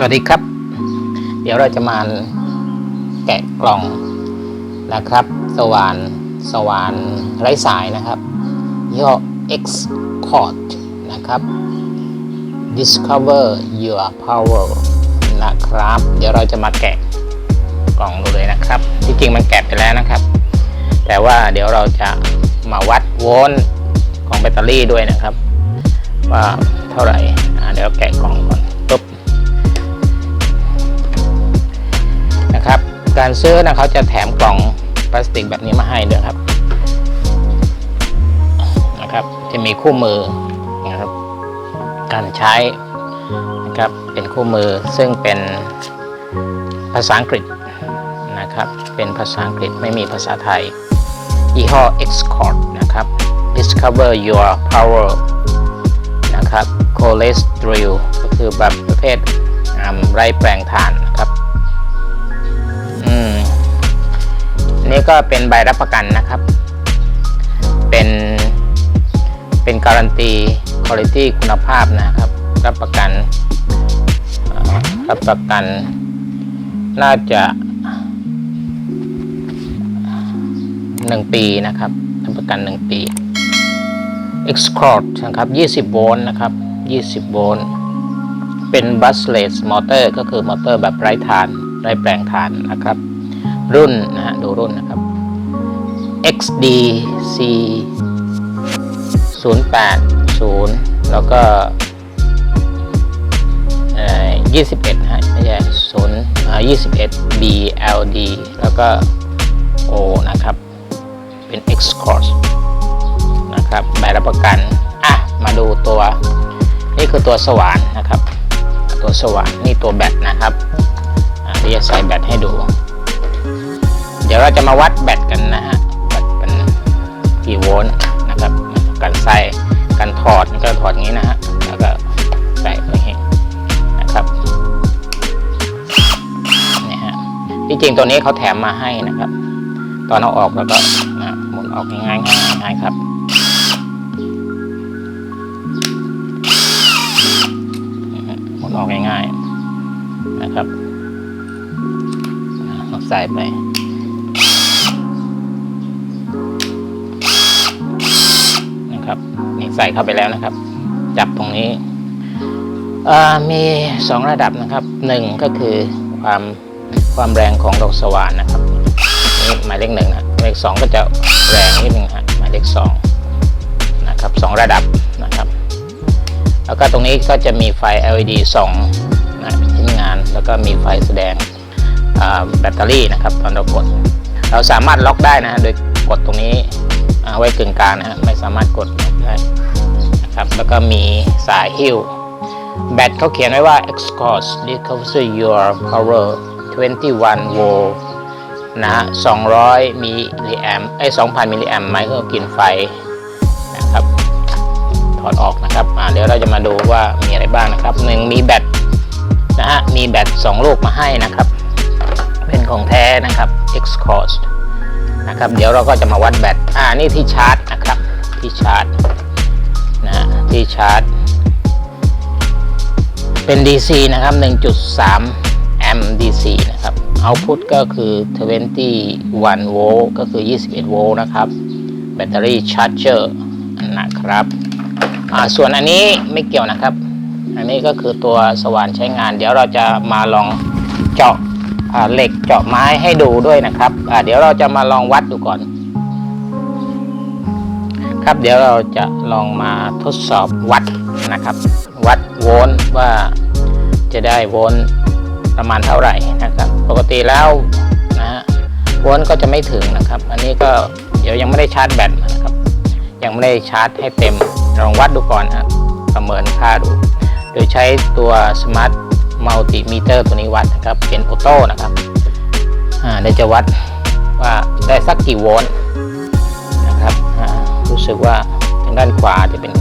สวัสดีครับ เดี๋ยวเราจะมาแกะกล่องนะครับ สว่านสว่านไร้สายนะครับยี่ห้อ X Cord นะครับ Discover Your Power นะครับ เดี๋ยวเราจะมาแกะกล่องดูเลยนะครับ ที่จริงมันแกะไปแล้วนะครับ แต่ว่าเดี๋ยวเราจะมาวัดโวลต์ของแบตเตอรี่ด้วยนะครับ ว่าเท่าไหร่เดี๋ยวแกะกล่องก่อน นะครับ การซื้อนะเขาจะแถมกล่องพลาสติกแบบนี้มาให้ด้วยครับนะครับ จะมีคู่มือนะครับ การใช้นะครับเป็นคู่มือซึ่งเป็นภาษาอังกฤษนะครับ เป็นภาษาอังกฤษไม่มีภาษาไทยยี่ห้อ Xcord นะครับ Discover Your Power นะครับ c o l e s t r i l ก็คือแบบประเภทอ่าไร้แปลงถ่าน นี่ก็เป็นใบรับประกันนะครับ เป็นเป็นการันตีคุณภาพคุณภาพนะครับ รับประกัน รับประกัน น่าจะหนึ่งปีนะครับ รับประกันหนึ่งปี Excort นะครับ 20 โวลต์นะครับ 20 โวลต์ เป็น b u s l e s s motor ก็คือมอเตอร์แบบไร้ฐาน ไร้แปลงฐานนะครับ รุ่นนะฮะดูรุ่นนะครับ XDC 080 แล้วก็เอ่อ21ฮะไม่ใช่0อ่า21 BLD แล้วก็ O นะครับ เป็น X Cross นะครับใบรับประกัน อะ มาดูตัว นี่คือตัวสว่านนะครับ ตัวสว่านนี่ตัวแบตนะครับอ่าที่จะใส่แบตให้ดู เดี๋ยวเราจะมาวัดแบตกันนะฮะแบตเป็นกี่โวลต์นะครับการใส่การถอดก็ถอดงี้นะฮะแล้วก็ใส่ไปให้นะครับนี่ฮะที่จริงตัวนี้เขาแถมมาให้นะครับ ตอนเอาออกแล้วก็นะหมุนออกง่ายๆง่ายๆครับหมุนออกง่ายๆนะครับใส่ไป นะครับนี่ใส่เข้าไปแล้วนะครับ จับตรงนี้มีสองระดับนะครับหนึ่งก็คือความความแรงของดอกสว่านนะครับนี่หมายเลขหนึ่งนะหมายเลขสองก็จะแรงนิดนึงฮะหมายเลขสองนะครับสองระดับนะครับ แล้วก็ตรงนี้ก็จะมีไฟ LED ส่องนะชิ้นงานแล้วก็มีไฟแสดงแบตเตอรี่นะครับตอนเรากด เราสามารถล็อกได้นะโดยกดตรงนี้ ไว้กึ่งกลางนะฮะไม่สามารถกดได้นะครับแล้วก็มีสายหิ้วแบตเขาเขียนไว้ว่า Xcos Recover Your Power 21 volt นะฮะ200 มิลลิแอมไอ้2,000 มิลลิแอมไมเคิลกินไฟนะครับถอดออกนะครับอ่าเดี๋ยวเราจะมาดูว่ามีอะไรบ้างนะครับหนึ่งมีแบตนะฮะมีแบต2ลูกมาให้นะครับ เป็นของแท้นะครับ X Cost นะครับ เดี๋ยวเราก็จะมาวัดแบต อ่า นี่ที่ชาร์จนะครับ ที่ชาร์จนะที่ชาร์จ เป็น DC นะครับ 1.3 แอมป์ DC นะครับ Output ก็คือ 21 โวลต์ก็คือ 21 โวลต์นะครับ แบตเตอรี่ชาร์จเจอร์นะครับอ่าส่วนอันนี้ไม่เกี่ยวนะครับ อันนี้ก็คือตัวสว่านใช้งาน เดี๋ยวเราจะมาลองเจาะ เหล็กเจาะไม้ให้ดูด้วยนะครับเดี๋ยวเราจะมาลองวัดดูก่อน ครับเดี๋ยวเราจะลองมาทดสอบวัดนะครับ วัดโวลต์ว่าจะได้โวลต์ประมาณเท่าไหร่นะครับ ปกติแล้วนะฮะโวลต์ก็จะไม่ถึงนะครับ อันนี้ก็เดี๋ยวยังไม่ได้ชาร์จแบตนะครับ ยังไม่ได้ชาร์จให้เต็มลองวัดดูก่อนนะประเมินค่าดู โดยใช้ตัวสมาร์ท มัลติมิเตอร์ตัวนี้วัดนะครับเป็นออโต้นะครับอ่าเดี๋ยวจะวัดว่าได้สักกี่โวลต์นะครับรู้สึกว่าทางด้านขวาจะเป็น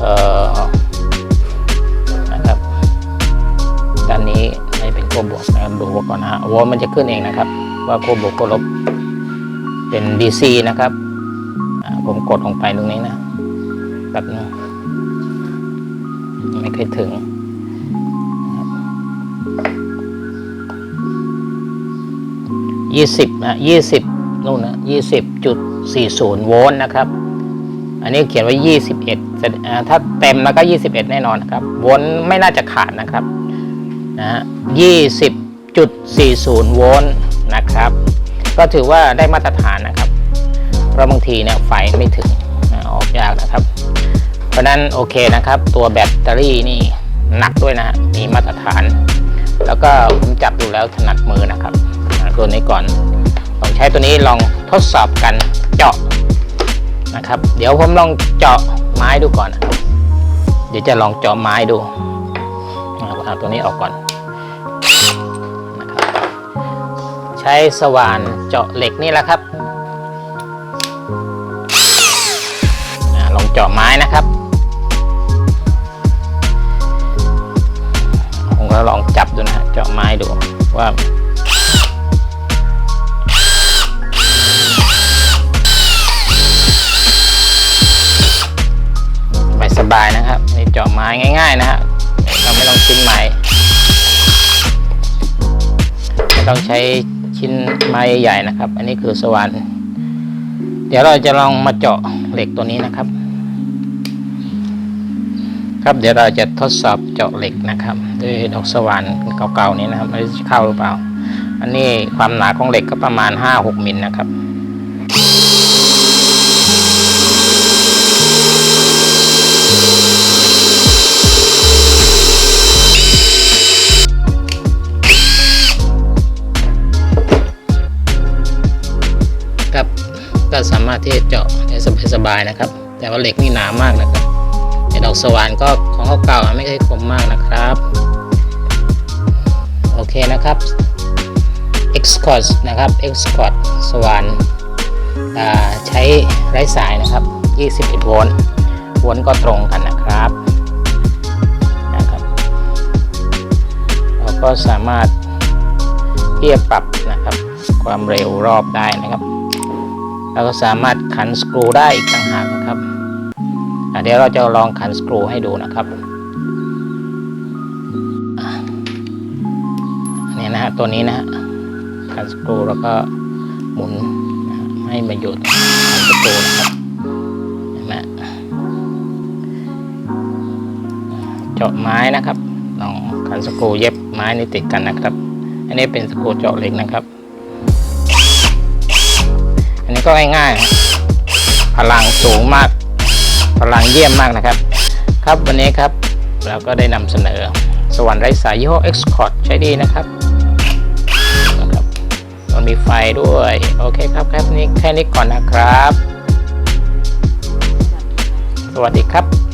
เอ่อนะครับด้านนี้ให้เป็นขั้วบวกนะครับดูก่อนนะฮะโวลต์มันจะขึ้นเองนะครับ ว่าขั้วบวกขั้วลบเป็น DC นะครับผมกดลงไปตรงนี้นะแบบนึง ไม่เคยถึงยี่สิบนะยี่สิบนู่นนะยี่สิบจุดสี่ศูนย์โวลต์นะครับ อันนี้เขียนไว้ยี่สิบเอ็ดถ้าเต็มแล้วก็ยี่สิบเอ็ดแน่นอนนะครับ โวลต์ไม่น่าจะขาดนะครับนะฮะยี่สิบจุดสี่ศูนย์โวลต์นะครับ ก็ถือว่าได้มาตรฐานนะครับ เพราะบางทีเนี่ยไฟไม่ถึงนะออกยากนะครับ ราะนั้นโอเคนะครับ ตัวแบตเตอรี่นี่หนักด้วยนะฮะมีมาตรฐาน แล้วก็ผมจับดูแล้วถนัดมือนะครับตัวนี้ก่อนลองใช้ตัวนี้ลองทดสอบกันเจาะนะครับ เดี๋ยวผมลองเจาะไม้ดูก่อนเดี๋ยวจะลองเจาะไม้ดูเอาตัวนี้ออกก่อนนะครับใช้สว่านเจาะเหล็กนี่แหละครับลองเจาะไม้นะครับ จาะไม้ดูว่าไม่สบายนะครับนี่เจาะไม้ง่าย ๆ นะฮะเราไม่ต้องชิ้นไม้ไม่ต้องใช้ชิ้นไม้ใหญ่นะครับ อันนี้คือสว่านเดี๋ยวเราจะลองมาเจาะเหล็กตัวนี้นะครับ ครับเดี๋ยวเราจะทดสอบเจาะเหล็กนะครับด้วยดอกสว่านเก่าๆนี้นะครับไม่รู้จะเข้าหรือเปล่า อันนี้ความหนาของเหล็กก็ประมาณ 5-6มิลนะครับครับก็สามารถที่จะเจาะได้สบายๆนะครับ แต่ว่าเหล็กนี่หนามากนะครับ ดอกสว่านก็ของเก่าๆไม่เคยคมมากนะครับ โอเคนะครับ e x c o r นะครับ e x c o r สว่านใช้ไร้สายนะครับ 21 โวลต์โวลต์ก็ตรงกันนะครับนะครับ เราก็สามารถที่จะปรับนะครับ ความเร็วรอบได้นะครับเราก็สามารถขันสกรูได้อีกต่างหากนะครับ เดี๋ยวเราจะลองขันสกรูให้ดูนะครับอะเนี่นะฮะตัวนี้นะฮะขันสกรูแล้วก็หมุนให้มันอยู่ขันสกรูนะครับเห็นไหมเจาะไม้นะครับลองขันสกรูเย็บไม้นี่ติดกันนะครับ อันนี้เป็นสกรูเจาะเหล็กนะครับ อันนี้ก็ง่ายๆพลังสูงมาก พลังเยี่ยมมากนะครับ ครับวันนี้ครับเราก็ได้นำเสนอสวรรค์ไร้สายยี่ห้อ Xcord ใช้ดีนะครับนะครับ มันมีไฟด้วย โอเคครับแค่นี้แค่นี้ก่อนนะครับ สวัสดีครับ